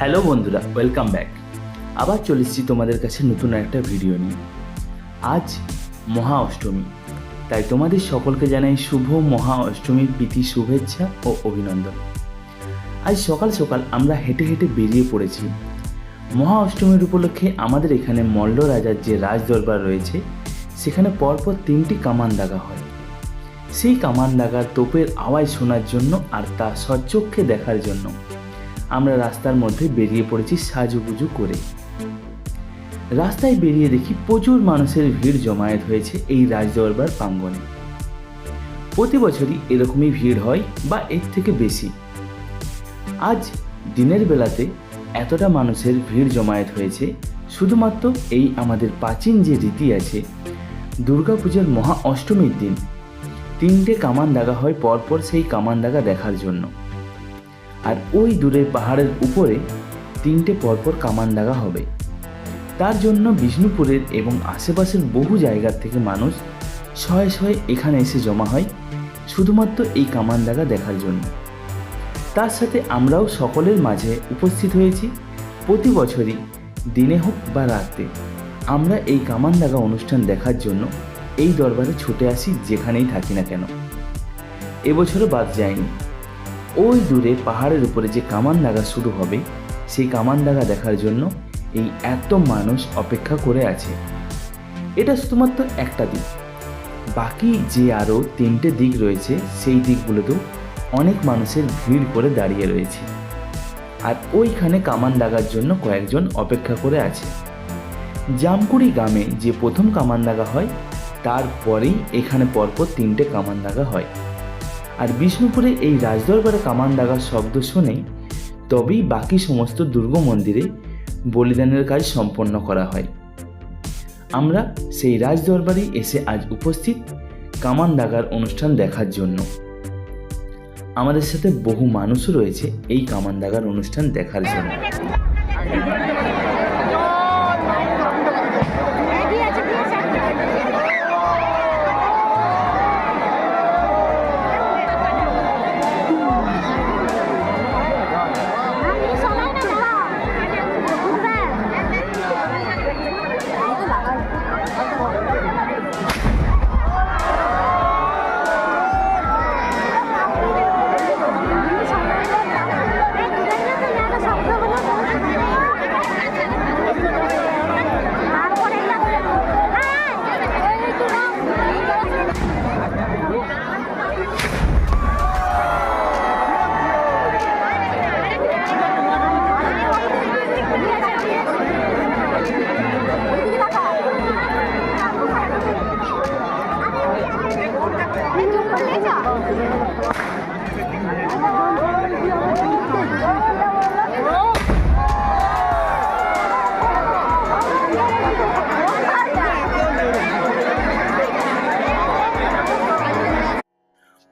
Hello বন্ধুরা welcome back আবার চলে এসেছি তোমাদের কাছে নতুন একটা ভিডিও নিয়ে। আজ মহা অষ্টমী, তাই তোমাদের সকলকে জানাই শুভ মহা অষ্টমীর প্রীতি, শুভেচ্ছা ও অভিনন্দন। আজ সকাল সকাল আমরা হেঁটে হেঁটে বেরিয়ে পড়েছি। মহা অষ্টমীর উপলক্ষে আমাদের এখানে মল্ল রাজার যে রাজ দরবার রয়েছে, সেখানে পরপর তিনটি কামান দাগা হয়। সেই কামান দাগার তোপের আওয়াজ শোনার জন্য আর তা সচক্ষে দেখার জন্য আমরা রাস্তার মধ্যে বেরিয়ে পড়েছি সাজুগুজু করে। রাস্তায় বেরিয়ে দেখি প্রচুর মানুষের ভিড় জমায়েত হয়েছে এই রাজদরবার প্রাঙ্গণে। প্রতি বছরই এরকমই ভিড় হয় বা এর থেকে বেশি। আজ দিনের বেলাতে এতটা মানুষের ভিড় জমায়েত হয়েছে, শুধুমাত্র এই আমাদের প্রাচীন যে রীতি আছে, দুর্গাপূজার মহা অষ্টমীর দিন। তিনটে কামান দাগা হয় পরপর সেই কামান দাগা দেখার জন্য। আর ওই দূরে পাহাড়ের উপরে তিনটে পরপর কামান দাগা হবে। তার জন্য বিষ্ণুপুরের এবং আশেপাশের বহু জায়গার থেকে মানুষ শয়ে শয়ে এখানে এসে জমা হয় শুধুমাত্র এই কামান দাগা দেখার জন্য। তার সাথে আমরাও সকলের মাঝে উপস্থিত হয়েছি প্রতি বছরই দিনে হোক বা রাতে আমরা এই কামান দাগা অনুষ্ঠান দেখার জন্য এই দরবারে ছুটে আসি যেখানেই থাকি না কেন। এবছরও বাদ যায়নি। ওই দূরে পাহাড়ের উপরে যে কামান দাগা শুরু হবে, সেই কামান দাগা দেখার জন্য এই এত মানুষ অপেক্ষা করে আছে। এটা শুধুমাত্র একটা দিক। বাকি যে আরও তিনটে দিক রয়েছে, সেই দিকগুলোতেও অনেক মানুষের ভিড় করে দাঁড়িয়ে রয়েছে। আর ওইখানে কামান দাগার জন্য কয়েকজন অপেক্ষা করে আছে। জামকুড়ি গ্রামে যে প্রথম কামান দাগা হয়, তারপরেই এখানে পরপর তিনটে কামান দাগা হয়। আর বিষ্ণুপুরে এই রাজদরবারে কামান দাগার শব্দ শুনেই তবেই বাকি সমস্ত দুর্গ মন্দিরে বলিদানের কাজ সম্পন্ন করা হয়। আমরা সেই রাজদরবারে এসে আজ উপস্থিত কামান দাগার অনুষ্ঠান দেখার জন্য। আমাদের সাথে বহু মানুষও রয়েছে এই কামান দাগার অনুষ্ঠান দেখার জন্য।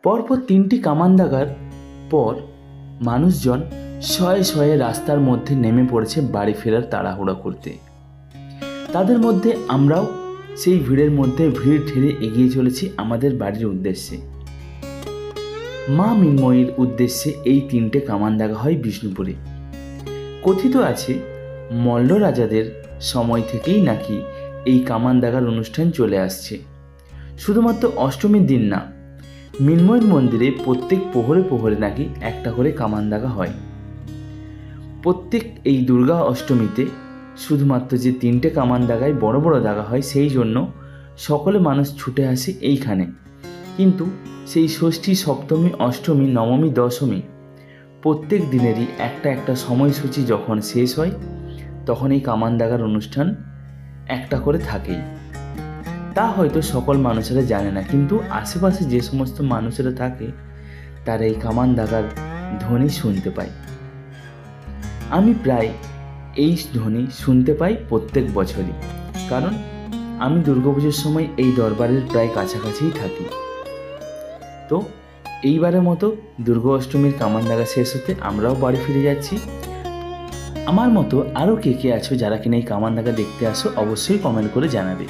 পরপর তিনটি কামান দাগার পর মানুষজন শয়ে শয়ে রাস্তার মধ্যে নেমে পড়েছে বাড়ি ফেরার তাড়াহুড়া করতে। তাদের মধ্যে আমরাও সেই ভিড়ের মধ্যে ভিড় ঠেলে এগিয়ে চলেছি আমাদের বাড়ির উদ্দেশ্যে। মা মিন্ময়ীর উদ্দেশ্যে এই তিনটে কামান দাগা হয় বিষ্ণুপুরে। কথিত আছে, মল্ল রাজাদের সময় থেকেই নাকি এই কামান দাগার অনুষ্ঠান চলে আসছে। শুধুমাত্র অষ্টমীর দিন না, মিন্ময়ের মন্দিরে প্রত্যেক প্রহরে প্রহরে নাকি একটা করে কামান দাগা হয়। প্রত্যেক এই দুর্গা অষ্টমীতে শুধুমাত্র যে তিনটে কামান দাগায় বড় বড় দাগা হয়, সেই জন্য সকলে মানুষ ছুটে আসে এইখানে। কিন্তু সেই ষষ্ঠী, সপ্তমী, অষ্টমী, নবমী, দশমী। প্রত্যেক দিনেরই একটা একটা সময়সূচি যখন শেষ হয়, তখন এই কামান দাগার অনুষ্ঠান একটা করে থাকেই। তা হয়তো সকল মানুষেরা জানে না, কিন্তু আশেপাশে যে সমস্ত মানুষেরা থাকে, তারা এই কামান দাগার ধ্বনি শুনতে পায়। আমি প্রায় এই ধ্বনি শুনতে পাই প্রত্যেক বছরই, কারণ আমি দুর্গাপুজোর সময় এই দরবারের প্রায় কাছাকাছিই থাকি। তো এইবারের মতো দুর্গা অষ্টমীর কামান দাগা শেষ হতে আমরাও বাড়ি ফিরে যাচ্ছি। আমার মতো আরও কে কে আছো যারা কিনা এই কামান দাগা দেখতে আসো অবশ্যই কমেন্ট করে জানাবে।